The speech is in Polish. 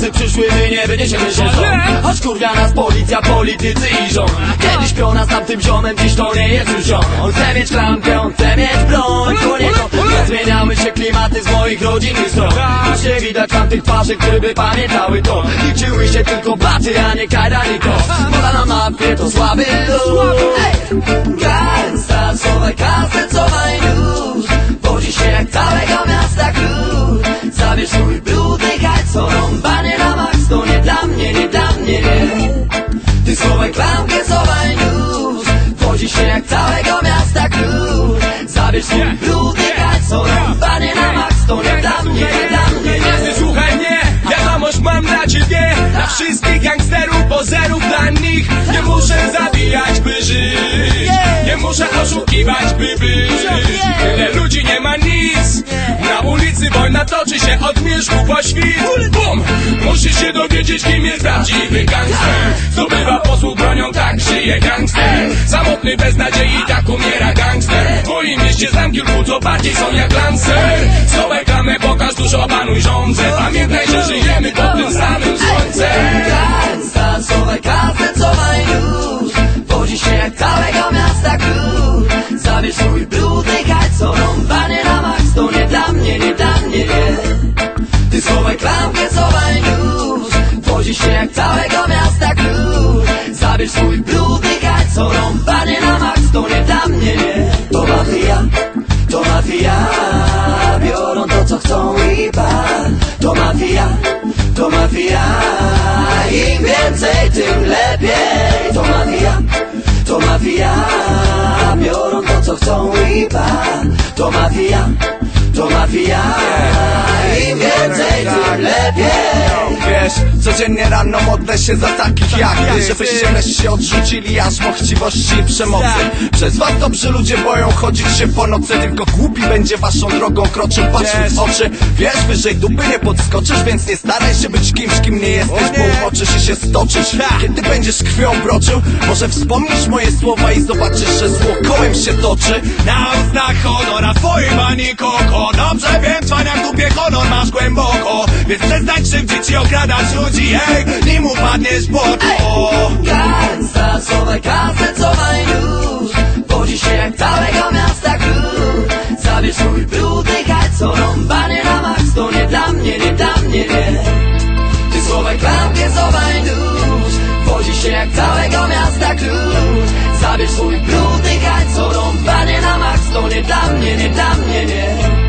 czasy przyszły, my nie wyniesiemy się stąd Choć kurwia nas policja, politycy i rząd Kiedyś piął nas tamtym ziomem, dziś to nie jest już ziom. On chce mieć klamkę, on chce mieć broń. Konieczą, nie zmieniały się klimaty z moich rodzinnych stron. Już nie widać tamtych twarzy, które by pamiętały to. Liczyły się tylko baty, a nie kajdani to. Moda na mapie to słaby lud muszę oszukiwać, by być. Tyle ludzi nie ma nic. Na ulicy wojna toczy się od mieszku po świt. Bum! Musisz się dowiedzieć, kim jest prawdziwy gangster. Zdobywa posług bronią, tak żyje gangster. Samotny bez nadziei, tak umiera gangster. W moim mieście znam kilku, co bardziej są jak lancer. Stołek klamę, pokaż dużo, panuj rządzę Pamiętaj, że żyjemy pod tym samym słońcem Swój brudny hajs, co rąbanie na maks To nie dla mnie, nie To mafia, to mafia Biorą to co chcą i pan. To mafia, to mafia Im więcej tym lepiej. To mafia, to mafia Biorą to co chcą i pan. To mafia, to mafia Im Wiesz, codziennie rano modlę się za takich jak ty Żebyście wreszcie odrzucili aż chciwości i przemocy. Przez was dobrzy ludzie boją chodzić się po nocy Tylko głupi będzie waszą drogą kroczył patrząc w oczy. Wiesz, wyżej dupy nie podskoczysz, więc nie staraj się być kimś, kim nie jesteś Bo się stoczysz. Kiedy będziesz krwią broczył, może wspomnisz moje słowa i zobaczysz, że zło kołem się toczy. Na ustach honor, a twoim ani koko. Dobrze wiem, cwaniak dupie honor masz głęboko. Więc przestań krzywdzić i okradać ludzi, ej Nim upadniesz w błoto. Gangsta, schowaj kasę, cofaj już. Wodzi się jak całego miasta król Zabierz swój brudny hajs, co rąbanie na maks. To nie dla mnie, nie dla mnie, nie. Ty Mamy swój brudny hajs, orąbany na max To nie dla mnie, nie dla mnie, nie.